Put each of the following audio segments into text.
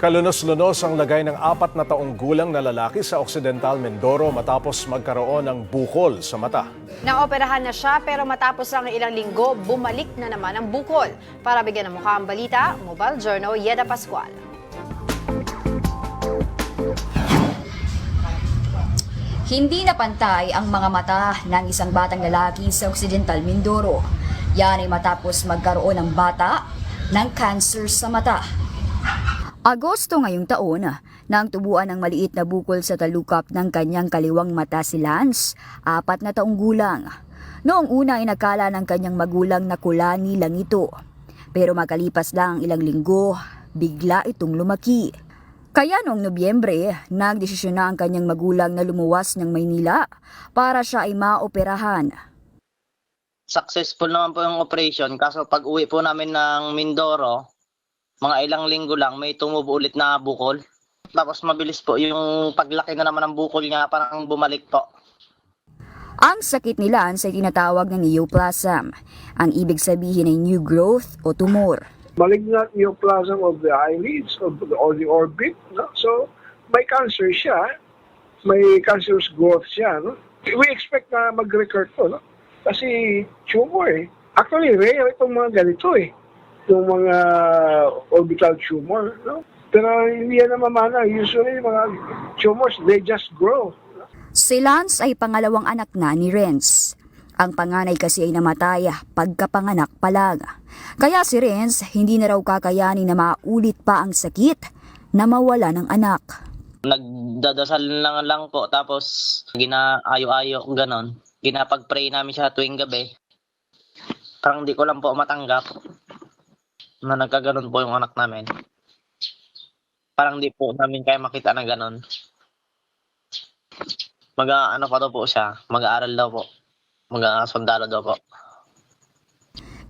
Kalunos-lunos ang lagay ng apat na taong gulang na lalaki sa Occidental Mindoro matapos magkaroon ng bukol sa mata. Naoperahan na siya pero matapos ang ilang linggo, bumalik na naman ang bukol. Para bigyan ng mukha ang balita, Mobile Journal Yeda Pascual. Hindi na pantay ang mga mata ng isang batang lalaki sa Occidental Mindoro. Yan ay matapos magkaroon ng bata ng cancer sa mata. Agosto ngayong taon, nang tubuan ng maliit na bukol sa talukap ng kanyang kaliwang mata si Lance, apat na taong gulang. Noong una ay nakala ng kanyang magulang na kulani lang ito. Pero makalipas lang ang ilang linggo, bigla itong lumaki. Kaya noong Nobyembre, nagdesisyon na ang kanyang magulang na lumuwas ng Maynila para siya ay maoperahan. successful naman po yung operation. Kaso pag uwi po namin ng Mindoro, mga ilang linggo lang, may tumubo ulit na bukol. Tapos mabilis po yung paglaki na naman ng bukol niya, parang bumalik po. Ang sakit ni Lance ay tinatawag na neoplasm. Ang ibig sabihin ay new growth o tumor. malignant neoplasm of the eyelids of the, or the orbit. No? So, may cancer siya, may cancerous growth siya. No? We expect na mag-recur to. No? Kasi tumor eh. Actually, rare itong mga ganito eh. Itong mga orbital tumor. No? Pero hindi yan namamana. Usually, mga tumors, they just grow. Si Lance ay pangalawang anak na ni Renz. Ang panganay kasi ay namatay pagkapanganak pa lang. Kaya si Renz hindi na raw kakayanin na maulit pa ang sakit na mawala ng anak. Nagdadasal lang lang po, tapos ginaayo-ayo, ganon. Ginapag-pray namin siya tuwing gabi. Parang di ko lang po matanggap na nagkaganon po yung anak namin. Parang di po namin kaya makita na ganon. Mag ano pa daw po siya, mag-aaral daw po. Mag-sundalo daw po.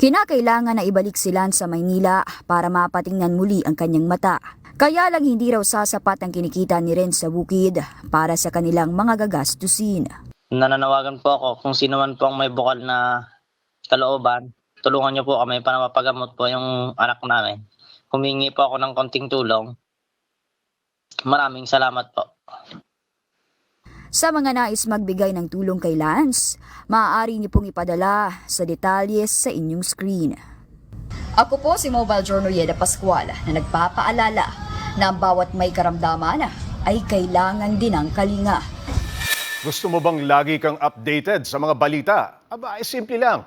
Kinakailangan na ibalik si Lance sa Maynila para mapatingnan muli ang kanyang mata. Kaya lang hindi raw sasapat ang kinikita ni Renz sa bukid para sa kanilang mga gagastusin. nananawagan po ako kung sino man po ang may bukal na kalooban, tulungan niyo po kami para mapagamot po yung anak namin. Humingi po ako ng konting tulong. Maraming salamat po. Sa mga nais magbigay ng tulong kay Lance, maaari niyo pong ipadala sa detalye sa inyong screen. Ako po si Mobile Journal Yeda Pascual na nagpapaalala na ang bawat may karamdaman ay kailangan din ng kalinga. Gusto mo bang lagi kang updated sa mga balita? Aba, ay simple lang.